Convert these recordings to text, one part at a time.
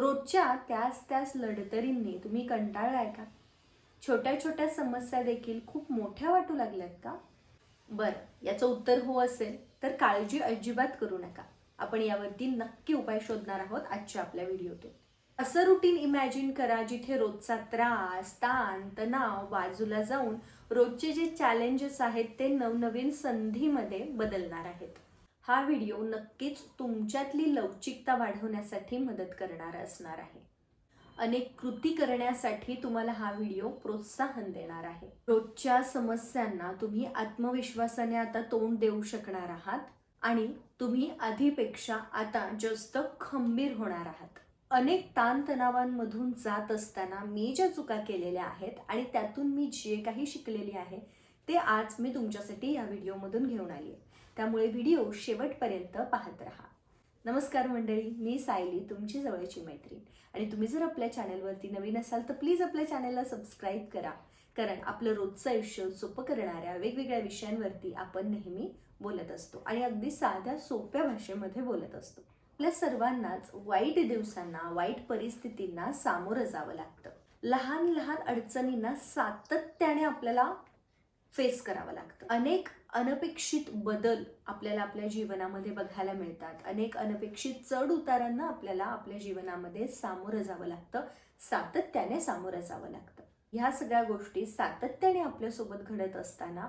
रोजच्या त्याच त्याच लढतरींनी तुम्ही कंटाळलाय का? छोट्या छोट्या समस्या देखील खूप मोठ्या वाटू लागल्यात का? बरं याचं उत्तर हो असेल तर काळजी अजिबात करू नका. आपण यावरती नक्की उपाय शोधणार आहोत आजच्या आपल्या व्हिडिओतून. असं रुटीन इमॅजिन करा जिथे रोजचा त्रास ताण तणाव बाजूला जाऊन रोजचे जे चॅलेंजेस आहेत ते नवनवीन संधीमध्ये बदलणार आहेत. हा व्हिडिओ नक्कीच तुमच्यातली लवचिकता वाढवण्यासाठी मदत करणारा असणार आहे. अनेक कृती करण्यासाठी तुम्हाला हा व्हिडिओ प्रोत्साहन देणार आहे. रोजच्या समस्यांना तुम्ही आत्मविश्वासाने आता तोंड देऊ शकणार आहात आणि तुम्ही आधीपेक्षा आता जास्त खंबीर होणार आहात. अनेक ताणतणावांमधून जात असताना मी ज्या चुका केलेल्या आहेत आणि त्यातून मी जे काही शिकलेली आहे ते आज मी तुमच्यासाठी या व्हिडिओमधून घेऊन आली आहे त्यामुळे व्हिडिओ शेवटपर्यंत पाहत राहा. नमस्कार मंडळी मी सायली तुमची जवळची मैत्रीण. आणि तुम्ही जर आपल्या चॅनलवरती नवीन असाल तर प्लीज आपल्या चॅनलला सबस्क्राईब करा. कारण आपलं रोजचं आयुष्य सोपं करणाऱ्या वेगवेगळ्या विषयांवरती आपण नेहमी बोलत असतो. आणि अगदी साध्या सोप्या भाषेमध्ये बोलत असतो. आपल्या सर्वांनाच वाईट दिवसांना वाईट परिस्थितींना सामोरं जावं लागतं. लहान लहान अडचणींना सातत्याने आपल्याला फेस करावं लागतं. अनेक अनपेक्षित बदल आपल्याला आपल्या जीवनामध्ये बघायला मिळतात. अनेक अनपेक्षित चढ उतारांना आपल्याला आपल्या जीवनामध्ये सामोरं जावं लागतं. सातत्याने सामोरं जावं लागतं. ह्या सगळ्या गोष्टी सातत्याने आपल्यासोबत घडत असताना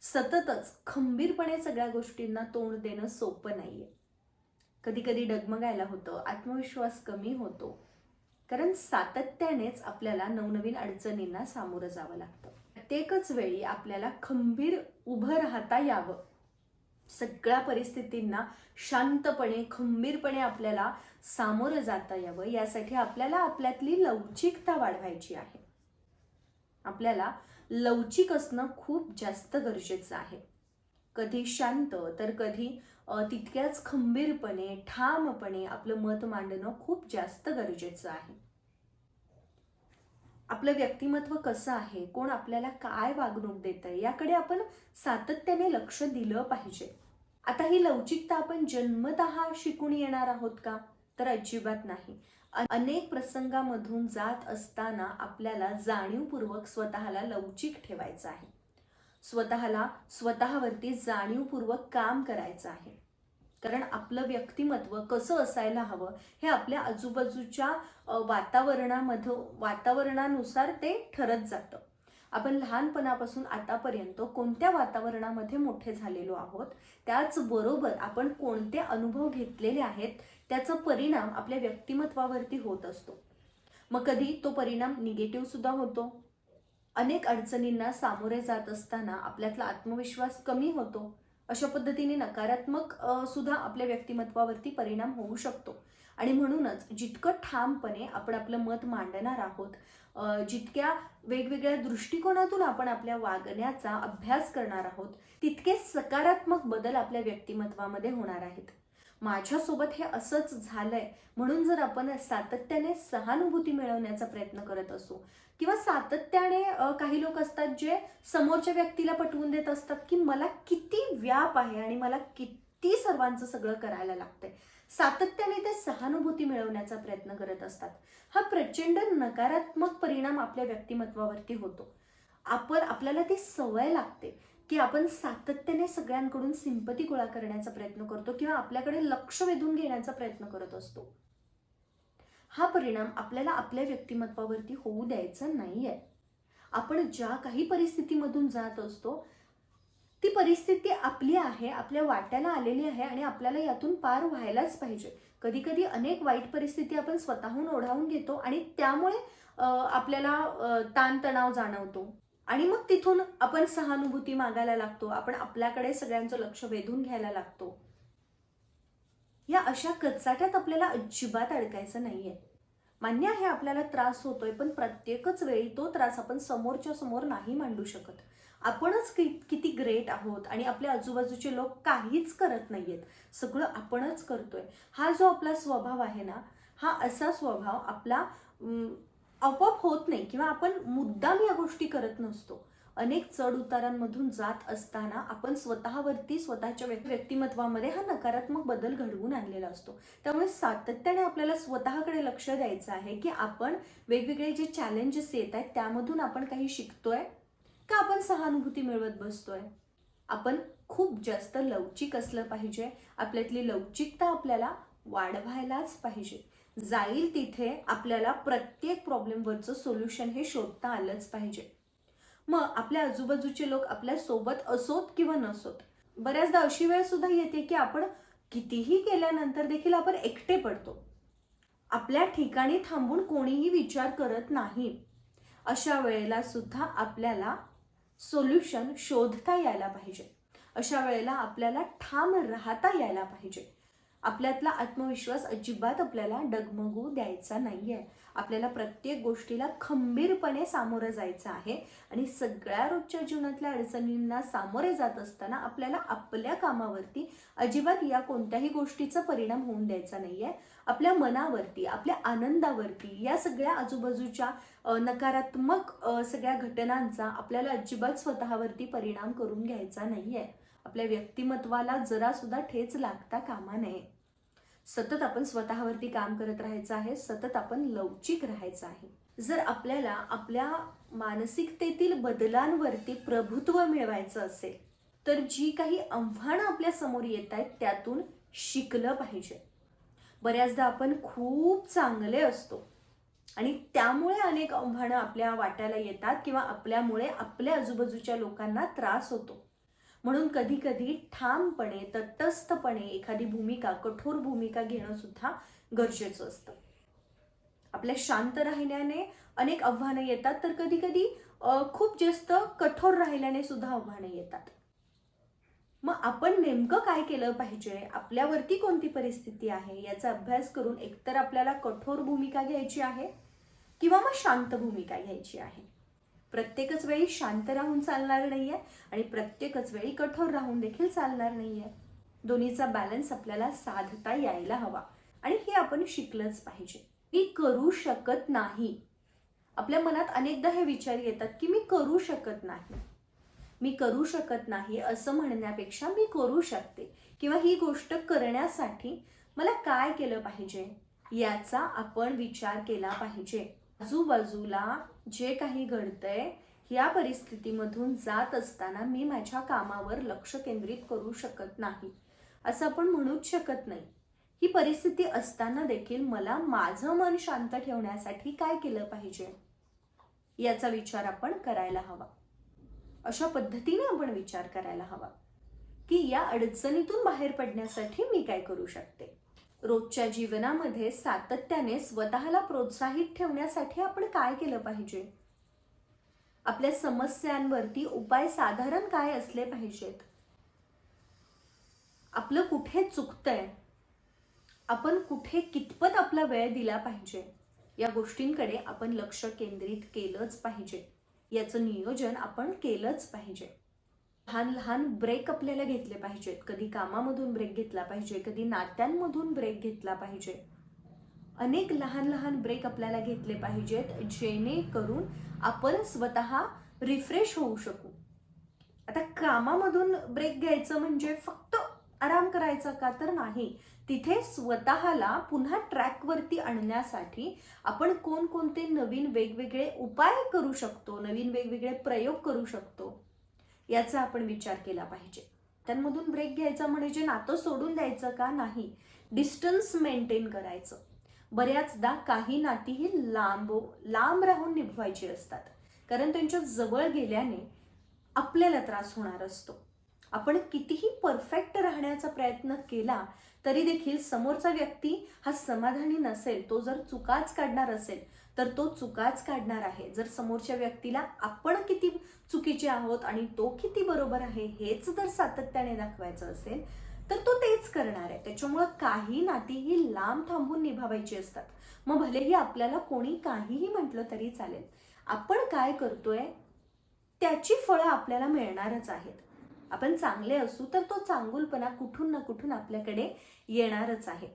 सततच खंबीरपणे सगळ्या गोष्टींना तोंड देणं सोपं नाहीये. कधी कधी डगमगायला होतं आत्मविश्वास कमी होतो. कारण सातत्यानेच आपल्याला नवनवीन अडचणींना सामोरं जावं लागतं. प्रत्येकच वेळी आपल्याला खंबीर उभं राहता यावं. सगळ्या परिस्थितींना शांतपणे खंबीरपणे आपल्याला सामोरं जाता यावं. यासाठी आपल्याला आपल्यातली लवचिकता वाढवायची आहे. आपल्याला लवचिक असणं खूप जास्त गरजेचं आहे. कधी शांत तर कधी तितक्याच खंबीरपणे ठामपणे आपलं मत मांडणं खूप जास्त गरजेचं आहे. आपलं व्यक्तिमत्व कसं आहे? कोण आपल्याला काय वागणूक देत आहे याकडे आपण सातत्याने लक्ष दिलं पाहिजे. आता ही लवचिकता आपण जन्मतः शिकून येणार आहोत का? तर अजिबात नाही. अनेक प्रसंगामधून जात असताना आपल्याला जाणीवपूर्वक स्वतःला लवचिक ठेवायचं आहे. स्वतःला स्वतःवरती जाणीवपूर्वक काम करायचं आहे. कारण आपलं व्यक्तिमत्व कसं असायला हवं हे आपल्या आजूबाजूच्या वातावरणामध्ये वातावरणानुसार ते ठरत जातं. आपण लहानपणापासून आतापर्यंत कोणत्या वातावरणामध्ये मोठे झालेलो आहोत त्याचबरोबर आपण कोणते अनुभव घेतलेले आहेत त्याचा परिणाम आपल्या व्यक्तिमत्वावरती होत असतो. मग कधी तो परिणाम निगेटिव्ह सुद्धा होतो. अनेक अडचणींना सामोरे जात असताना आपल्यातला आत्मविश्वास कमी होतो. अशा पद्धतीने नकारात्मक सुद्धा आपल्या व्यक्तिमत्वावरती परिणाम होऊ शकतो. आणि म्हणूनच जितकं ठामपणे आपण आपलं मत मांडणार आहोत जितक्या वेगवेगळ्या दृष्टिकोनातून आपण आपल्या वागण्याचा अभ्यास करणार आहोत तितके सकारात्मक बदल आपल्या व्यक्तिमत्वामध्ये होणार आहेत. माझ्यासोबत हे असंच झालंय. म्हणून जर आपण सातत्याने सहानुभूती मिळवण्याचा प्रयत्न करत असू किंवा सातत्याने काही लोक असतात जे समोरच्या व्यक्तीला पटवून देत असतात की मला किती व्याप आहे आणि मला किती सर्वांचं सगळं करायला लागतंय. सातत्याने ते सहानुभूती मिळवण्याचा प्रयत्न करत असतात. हा प्रचंड नकारात्मक परिणाम आपल्या व्यक्तिमत्वावरती होतो. आपण आपल्याला ती सवय लागते की आपण सातत्याने सगळ्यांकडून सिंपती गोळा करण्याचा प्रयत्न करतो किंवा आपल्याकडे लक्ष वेधून घेण्याचा प्रयत्न करत असतो. हा परिणाम आपल्याला आपल्या व्यक्तिमत्वावरती होऊ द्यायचा नाहीये. आपण ज्या काही परिस्थितीमधून जात असतो ती परिस्थिती आपली आहे आपल्या वाट्याला आलेली आहे आणि आपल्याला यातून पार व्हायलाच पाहिजे. कधी कधी अनेक वाईट परिस्थिती आपण स्वतःहून ओढावून घेतो आणि त्यामुळे आपल्याला ताणतणाव जाणवतो. आणि मग तिथून आपण सहानुभूती मागायला लागतो. आपण आपल्याकडे सगळ्यांचं लक्ष वेधून घ्यायला लागतो. या अशा कचाट्यात आपल्याला अजिबात अडकायचं नाहीये. मान्य आहे आपल्याला त्रास होतोय पण प्रत्येकच वेळी तो त्रास आपण समोरच्या समोर नाही मांडू शकत. आपणच कि किती ग्रेट आहोत आणि आपल्या आजूबाजूचे लोक काहीच करत नाहीयेत. सगळं आपणच करतोय. हा जो आपला स्वभाव आहे ना हा असा स्वभाव आपला आपोआप होत नाही किंवा आपण मुद्दाम या गोष्टी करत नसतो. अनेक चढ उतारांमधून जात असताना आपण स्वतःवरती स्वतःच्या व्यक्तिमत्वामध्ये हा नकारात्मक बदल घडवून आणलेला असतो. त्यामुळे सातत्याने आपल्याला स्वतःकडे लक्ष द्यायचं आहे की आपण वेगवेगळे जे चॅलेंजेस येत आहेत त्यामधून आपण काही शिकतोय का आपण सहानुभूती मिळवत बसतोय? आपण खूप जास्त लवचिक असलं पाहिजे. आपल्यातली लवचिकता आपल्याला वाढवायलाच पाहिजे. जाईल तिथे आपल्याला प्रत्येक प्रॉब्लेमवरचं सोल्युशन हे शोधता आलंच पाहिजे. मग आपल्या आजूबाजूचे लोक आपल्यासोबत असोत किंवा नसोत? बऱ्याचदा अशी वेळ सुद्धा येते की आपण कितीही केल्यानंतर देखील आपण एकटे पडतो. आपल्या ठिकाणी थांबून कोणीही विचार करत नाही. अशा वेळेला सुद्धा आपल्याला सोल्युशन शोधता यायला पाहिजे. अशा वेळेला आपल्याला ठाम राहता यायला पाहिजे. आपल्यातला आत्मविश्वास अजिबात आपल्याला डगमगू द्यायचा नाही आहे आपल्याला प्रत्येक गोष्टीला खंबीरपणे सामोरं जायचं आहे आणि सगळ्या रोजच्या जीवनातल्या अडचणींना सामोरे जात असताना आपल्याला आपल्या कामावरती अजिबात या कोणत्याही गोष्टीचा परिणाम होऊन द्यायचा नाही आहे आपल्या मनावरती आपल्या आनंदावरती या सगळ्या आजूबाजूच्या नकारात्मक सगळ्या घटनांचा आपल्याला अजिबात स्वतःवरती परिणाम करून घ्यायचा नाही आहे आपल्या व्यक्तिमत्वाला जरासुद्धा ठेच लागता कामा नये. सतत आपण स्वतःवरती काम करत राहायचं आहे सतत आपण लवचिक राहायचं आहे. जर आपल्याला आपल्या मानसिकतेतील बदलांवरती प्रभुत्व मिळवायचं असेल तर जी काही आव्हानं आपल्यासमोर येत आहेत त्यातून शिकलं पाहिजे. बऱ्याचदा आपण खूप चांगले असतो आणि त्यामुळे अनेक आव्हानं आपल्या वाट्याला येतात किंवा आपल्यामुळे आपल्या आजूबाजूच्या लोकांना त्रास होतो. म्हणून कधी कधी ठामपणे तटस्थपणे एखादी भूमिका कठोर भूमिका घेणं सुद्धा गरजेचं असतं. आपल्या शांत राहिल्याने अनेक आव्हानं येतात तर कधी कधी खूप जास्त कठोर राहिल्याने सुद्धा आव्हानं येतात. मग आपण नेमकं काय केलं पाहिजे? आपल्यावरती कोणती परिस्थिती आहे? याचा अभ्यास करून एकतर आपल्याला कठोर भूमिका घ्यायची आहे किंवा मग शांत भूमिका घ्यायची आहे? प्रत्येकच वेळी शांत राहून चालणार नाही आहे आणि प्रत्येकच वेळी कठोर राहून देखील चालणार नाही आहे दोन्हीचा बॅलन्स आपल्याला साधता यायला हवा. आणि हे आपण शिकलंच पाहिजे. मी करू शकत नाही. आपल्या मनात अनेकदा हे विचार येतात की मी करू शकत नाही. मी करू शकत नाही असं म्हणण्यापेक्षा मी करू शकते. किंवा ही गोष्ट करण्यासाठी मला काय केलं पाहिजे? याचा आपण विचार केला पाहिजे. आजूबाजूला जे काही घडतंय या परिस्थितीमधून जात असताना मी माझ्या कामावर लक्ष केंद्रित करू शकत नाही. असं आपण म्हणूच शकत नाही. ही परिस्थिती असताना देखील मला माझं मन शांत ठेवण्यासाठी काय केलं पाहिजे? याचा विचार आपण करायला हवा. अशा पद्धतीने आपण विचार करायला हवा. की या अडचणीतून बाहेर पडण्यासाठी मी काय करू शकते? रोजच्या जीवनामध्ये सातत्याने स्वतःला प्रोत्साहित ठेवण्यासाठी आपण काय केलं पाहिजे? आपल्या समस्यांवरती उपाय साधारण काय असले पाहिजेत? आपलं कुठे चुकतंय? आपण कुठे कितपत आपला वेळ दिला पाहिजे? या गोष्टींकडे आपण लक्ष केंद्रित केलंच पाहिजे. याचं नियोजन आपण केलंच पाहिजे. लहान लहान ब्रेक आपल्याला घेतले पाहिजेत कधी कामामधून ब्रेक घेतला पाहिजे कधी नात्यांमधून ब्रेक घेतला पाहिजे. अनेक लहान लहान ब्रेक आपल्याला घेतले पाहिजेत जेणेकरून आपण स्वतः रिफ्रेश होऊ शकू. आता कामामधून ब्रेक घ्यायचं म्हणजे फक्त आराम करायचा का तर नाही. तिथे स्वतःला पुन्हा ट्रॅकवरती आणण्यासाठी आपण कोणकोणते नवीन वेगवेगळे उपाय करू शकतो नवीन वेगवेगळे प्रयोग करू शकतो. याचा आपण विचार केला पाहिजे. त्यांमधून ब्रेक घ्यायचा म्हणजे नातं सोडून द्यायचं का नाही? डिस्टन्स मेंटेन करायचं. बऱ्याचदा काही नाती ही लांब लांब राहून निभवायची असतात. कारण त्यांच्या जवळ गेल्याने आपल्याला त्रास होणार असतो. आपण कितीही परफेक्ट राहण्याचा प्रयत्न केला तरी देखील समोरचा व्यक्ती हा समाधानी नसेल तो जर चुकाच काढणार असेल तर तो चुकाच काढणार आहे. जर समोरच्या व्यक्तीला आपण किती चुकीचे आहोत आणि तो किती बरोबर आहे हेच जर सातत्याने दाखवायचं असेल तर तो तेच करणार आहे. त्याच्यामुळं काही नाती ही लांब थांबून निभावायची असतात. मग भलेही आपल्याला कोणी काहीही म्हटलं तरी चालेल. आपण काय करतोय त्याची फळं आपल्याला मिळणारच आहेत. आपण चांगले असू तर तो चांगुलपणा कुठून ना कुठून आपल्याकडे येणारच आहे.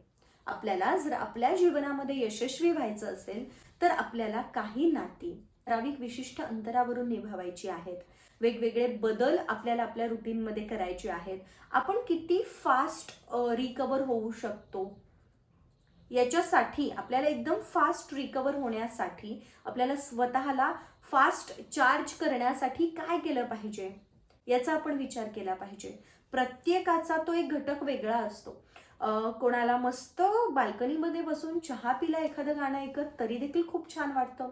आपल्याला जर आपल्या जीवनामध्ये यशस्वी व्हायचं असेल तर आपल्याला काही नाती ठराविक विशिष्ट अंतरावरून निभावायची आहेत. वेगवेगळे बदल आपल्याला आपल्या रुटीनमध्ये करायचे आहेत. आपण किती फास्ट रिकवर होऊ शकतो? याच्यासाठी आपल्याला एकदम फास्ट रिकवर होण्यासाठी आपल्याला स्वतःला फास्ट चार्ज करण्यासाठी काय केलं पाहिजे? याचा आपण विचार केला पाहिजे. प्रत्येकाचा तो एक घटक वेगळा असतो. कोणाला मस्त बाल्कनीमध्ये बसून चहा पिला एखादं गाणं ऐकत तरी देखील खूप छान वाटतं.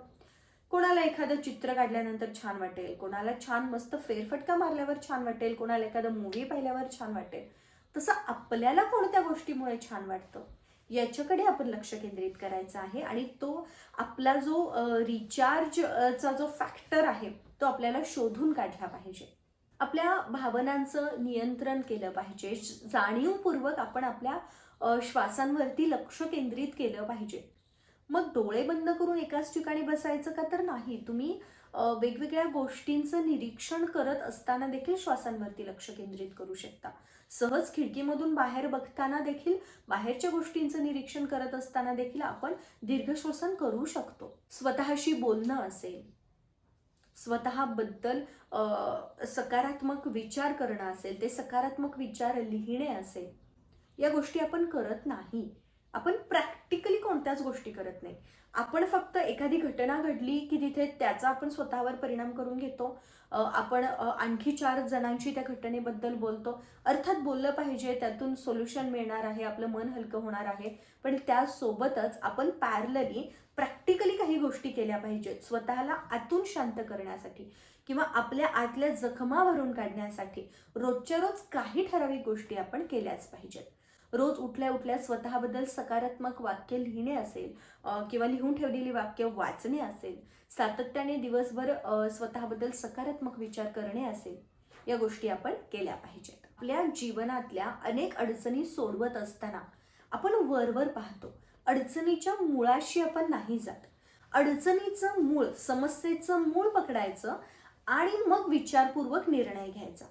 कोणाला एखादं चित्र काढल्यानंतर छान वाटेल कोणाला छान मस्त फेरफटका मारल्यावर छान वाटेल कोणाला एखादं मूवी पाहिल्यावर छान वाटेल तसं आपल्याला कोणत्या गोष्टीमुळे छान वाटतं? याच्याकडे आपण लक्ष केंद्रित करायचं आहे आणि तो आपला जो रिचार्जचा जो फॅक्टर आहे तो आपल्याला शोधून काढला पाहिजे. आपल्या भावनांचं नियंत्रण केलं पाहिजे. जाणीवपूर्वक आपण आपल्या श्वासांवरती लक्ष केंद्रित केलं पाहिजे. मग डोळे बंद करून एकाच ठिकाणी बसायचं का तर नाही. तुम्ही वेगवेगळ्या गोष्टींचं निरीक्षण करत असताना देखील श्वासांवरती लक्ष केंद्रित करू शकता. सहज खिडकीमधून बाहेर बघताना देखील बाहेरच्या गोष्टींचं निरीक्षण करत असताना देखील आपण दीर्घ श्वसन करू शकतो. स्वतःशी बोलणं असेल स्वतःबद्दल सकारात्मक विचार करणं असेल ते सकारात्मक विचार लिहिणे असेल या गोष्टी आपण करत नाही. आपण प्रॅक्टिकली कोणत्याच गोष्टी करत नाही. आपण फक्त एखादी घटना घडली की तिथे त्याचा आपण स्वतःवर परिणाम करून घेतो आपण आणखी चार जणांशी त्या घटनेबद्दल बोलतो. अर्थात बोललं पाहिजे त्यातून सोल्युशन मिळणार आहे आपलं मन हलकं होणार आहे. पण त्यासोबतच आपण पॅरलली प्रॅक्टिकली काही गोष्टी केल्या पाहिजेत. स्वतःला आतून शांत करण्यासाठी किंवा आपल्या आतल्या जखमा भरून काढण्यासाठी रोजच्या रोज काही ठराविक गोष्टी आपण केल्याच पाहिजेत. रोज उठल्या उठल्या स्वतःबद्दल सकारात्मक वाक्य लिहिणे असेल किंवा लिहून ठेवलेली वाक्य वाचणे असेल सातत्याने दिवसभर स्वतःबद्दल सकारात्मक विचार करणे असेल या गोष्टी आपण केल्या पाहिजेत. आपल्या जीवनातल्या अनेक अडचणी सोडवत असताना आपण वरवर पाहतो. अडचणीच्या मुळाशी आपण नाही जात. अडचणीचं मूळ समस्येचं मूळ पकडायचं आणि मग विचारपूर्वक निर्णय घ्यायचा.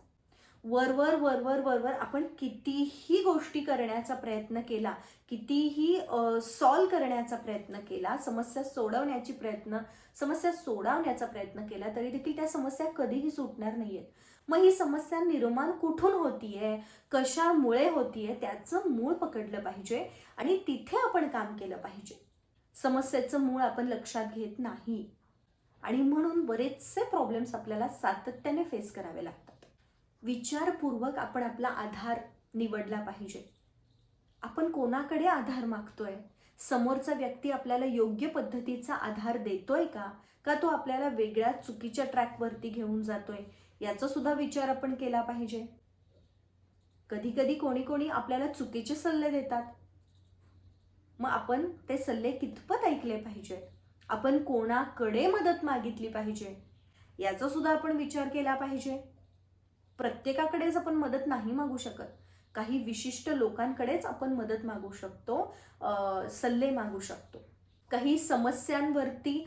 वरवर वरवर वरवर आपण कितीही गोष्टी करण्याचा प्रयत्न केला कितीही सॉल्व करण्याचा प्रयत्न केला समस्या सोडवण्याची प्रयत्न समस्या सोडवण्याचा प्रयत्न केला तरी देखील त्या समस्या कधीही सुटणार नाहीयेत. मग ही समस्या निर्माण कुठून होतीये? कशामुळे होतीये? त्याचं मूळ पकडलं पाहिजे आणि तिथे आपण काम केलं पाहिजे. समस्येचं मूळ आपण लक्षात घेत नाही. आणि म्हणून बरेचसे प्रॉब्लेम्स आपल्याला सातत्याने फेस करावे लागतात. विचारपूर्वक आपण आपला आधार निवडला पाहिजे. आपण कोणाकडे आधार मागतोय? समोरचा व्यक्ती आपल्याला योग्य पद्धतीचा आधार देतोय का? का तो आपल्याला वेगळ्या चुकीच्या ट्रॅकवरती घेऊन जातोय? याचा सुद्धा विचार आपण केला पाहिजे. कधी कधी कोणी कोणी आपल्याला चुकीचे सल्ले देतात. मग आपण ते सल्ले कितपत ऐकले पाहिजे? आपण कोणाकडे मदत मागितली पाहिजे? याचा सुद्धा आपण विचार केला पाहिजे. प्रत्येकाकडेच आपण मदत नाही मागू शकत. काही विशिष्ट लोकांकडेच आपण मदत मागू शकतो सल्ले मागू शकतो. काही समस्यांवरती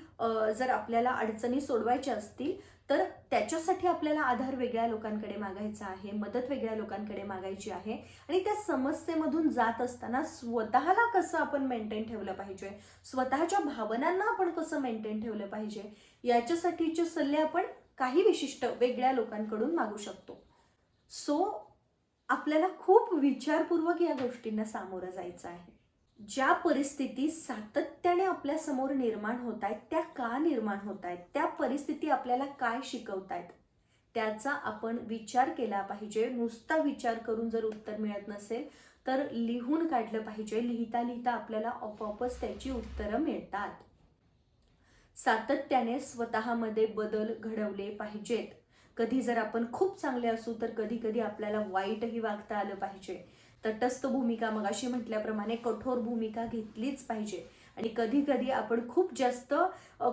जर आपल्याला अडचणी सोडवायच्या असतील तर त्याच्यासाठी आपल्याला आधार वेगळ्या लोकांकडे मागायचा आहे मदत वेगळ्या लोकांकडे मागायची आहे आणि त्या समस्येमधून जात असताना स्वतःला कसं आपण मेंटेन ठेवलं पाहिजे? स्वतःच्या भावनांना आपण कसं मेंटेन ठेवलं पाहिजे? याच्यासाठीचे सल्ले आपण काही विशिष्ट वेगळ्या लोकांकडून मागू शकतो. सो आपल्याला खूप विचारपूर्वक या गोष्टींना सामोरं जायचं आहे. ज्या परिस्थिती सातत्याने आपल्यासमोर निर्माण होत आहेत त्या का निर्माण होत आहेत? त्या परिस्थिती आपल्याला काय शिकवतायत त्याचा आपण विचार केला पाहिजे. नुसता विचार करून जर उत्तर मिळत नसेल तर लिहून काढलं पाहिजे. लिहिता लिहिता आपल्याला आपोआपच त्याची उत्तरं मिळतात. सातत्याने स्वतःमध्ये बदल घडवले पाहिजेत. कधी जर आपण खूप चांगले असू तर कधी कधी आपल्याला वाईटही वागता आलं पाहिजे. तटस्थ भूमिका मग अशी म्हटल्याप्रमाणे कठोर भूमिका घेतलीच पाहिजे. आणि कधी कधी आपण खूप जास्त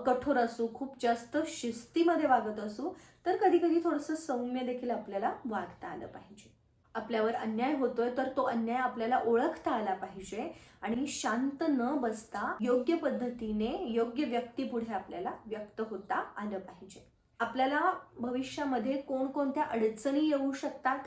कठोर असू खूप जास्त शिस्तीमध्ये वागत असू तर कधी कधी थोडंसं सौम्य देखील आपल्याला वागता आलं पाहिजे. आपल्यावर अन्याय होतोय तर तो अन्याय आपल्याला ओळखता आला पाहिजे. आणि शांत न बसता योग्य पद्धतीने योग्य व्यक्ती पुढे आपल्याला व्यक्त होता आलं पाहिजे. आपल्याला भविष्यामध्ये कोणकोणत्या अडचणी येऊ शकतात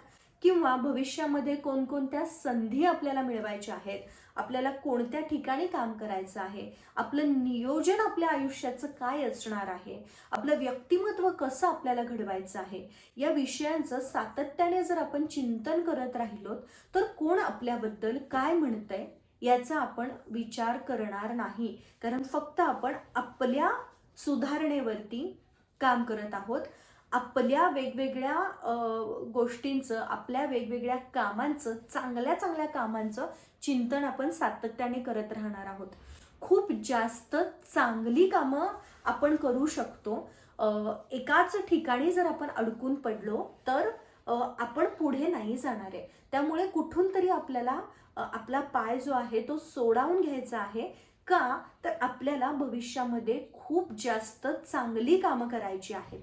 किंवा भविष्यामध्ये कोणकोणत्या संधी आपल्याला मिळवायच्या आहेत आपल्याला कोणत्या ठिकाणी काम करायचं आहे आपलं नियोजन आपल्या आयुष्याचं काय असणार आहे आपलं व्यक्तिमत्व कसं आपल्याला घडवायचं आहे या विषयांचं सातत्याने जर आपण चिंतन करत राहिलो तर कोण आपल्याबद्दल काय म्हणतंय याचा आपण विचार करणार नाही. कारण फक्त आपण आपल्या सुधारणेवरती काम करत आहोत. आपल्या वेगवेगळ्या गोष्टींचं आपल्या वेगवेगळ्या कामांचं चांगल्या चांगल्या कामांचं चिंतन आपण सातत्याने करत राहणार आहोत. खूप जास्त चांगली कामं आपण करू शकतो. एकाच ठिकाणी जर आपण अडकून पडलो तर आपण पुढे नाही जाणार आहे. त्यामुळे कुठून तरी आपल्याला आपला पाय जो आहे तो सोडावून घ्यायचा आहे का? तर आपल्याला भविष्यामध्ये खूप जास्त चांगली कामं करायची आहेत.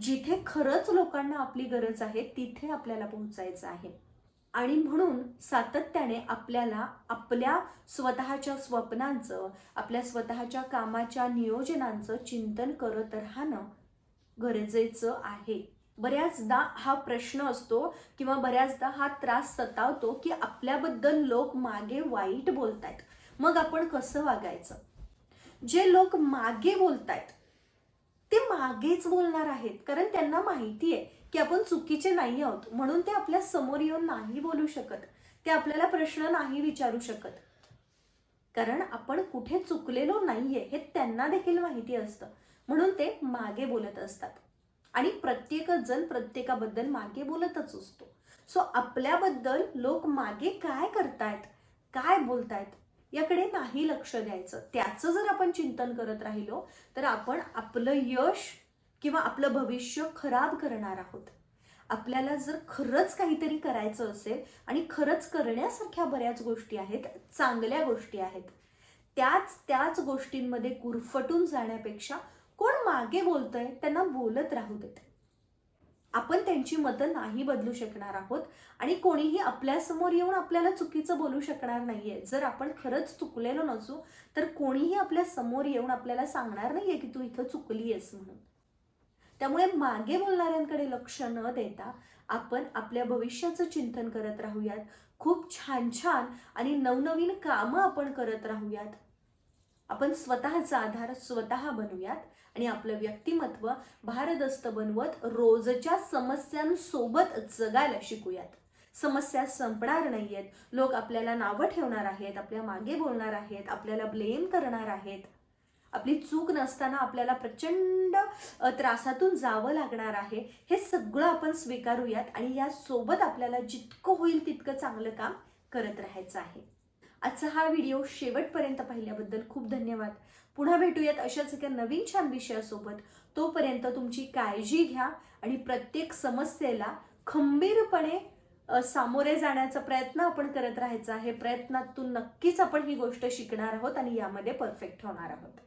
जिथे खरंच लोकांना आपली गरज आहे तिथे आपल्याला पोहोचायचं आहे. आणि म्हणून सातत्याने आपल्याला आपल्या स्वतःच्या स्वप्नांचं आपल्या स्वतःच्या कामाच्या नियोजनांचं चिंतन करत राहणं गरजेचं आहे. बऱ्याचदा हा प्रश्न असतो किंवा बऱ्याचदा हा त्रास सतावतो की आपल्याबद्दल लोक मागे वाईट बोलतायत. मग आपण कसं वागायचं? जे लोक मागे बोलतायत ते मागेच बोलणार आहेत. कारण त्यांना माहिती आहे की आपण चुकीचे नाही आहोत. म्हणून ते आपल्यासमोर येऊन नाही बोलू शकत. ते आपल्याला प्रश्न नाही विचारू शकत. कारण आपण कुठे चुकलेलो नाहीये हे त्यांना देखील माहिती असतं. म्हणून ते मागे बोलत असतात. आणि प्रत्येकच जण प्रत्येकाबद्दल मागे बोलतच असतो. सो आपल्याबद्दल लोक मागे काय करतायत? काय बोलतायत? याकडे नाही लक्ष द्यायचं. त्याचं जर आपण चिंतन करत राहिलो तर आपण आपलं यश किंवा आपलं भविष्य खराब करणार आहोत. आपल्याला जर खरंच काहीतरी करायचं असेल आणि खरंच करण्यासारख्या बऱ्याच गोष्टी आहेत चांगल्या गोष्टी आहेत त्याच त्याच गोष्टींमध्ये गुरफटून जाण्यापेक्षा कोण मागे बोलतंय त्यांना बोलत राहू देत. आपण त्यांची मतं नाही बदलू शकणार आहोत आणि कोणीही आपल्यासमोर येऊन आपल्याला चुकीचं बोलू शकणार नाहीये. जर आपण खरंच चुकलेलो नसू तर कोणीही आपल्यासमोर येऊन आपल्याला सांगणार नाहीये की तू इथं चुकली आहेस म्हणून. त्यामुळे मागे बोलणाऱ्यांकडे लक्ष न देता आपण आपल्या भविष्याचं चिंतन करत राहूयात. खूप छान छान आणि नवनवीन कामं आपण करत राहूयात. आपण स्वतःचा आधार स्वतः बनवूयात आणि आपलं व्यक्तिमत्व भारदस्त बनवत रोजच्या समस्यांसोबत जगायला शिकूयात. समस्या संपणार नाहीयेत. लोक आपल्याला नावं ठेवणार आहेत आपल्या मागे बोलणार आहेत आपल्याला ब्लेम करणार आहेत. आपली चूक नसताना आपल्याला प्रचंड त्रासातून जावं लागणार आहे. हे सगळं आपण स्वीकारूयात आणि या सोबत आपल्याला जितकं होईल तितकं चांगलं काम करत राहायचं आहे. आजचा हा व्हिडिओ शेवटपर्यंत पाहिल्याबद्दल खूप धन्यवाद. पुन्हा भेटूयात अशाच एका नवीन छान विषयासोबत. तोपर्यंत तुमची काळजी घ्या आणि प्रत्येक समस्येला खंबीरपणे सामोरे जाण्याचा प्रयत्न आपण करत राहायचा. आहे प्रयत्नातून नक्कीच आपण ही गोष्ट शिकणार आहोत आणि यामध्ये परफेक्ट होणार आहोत.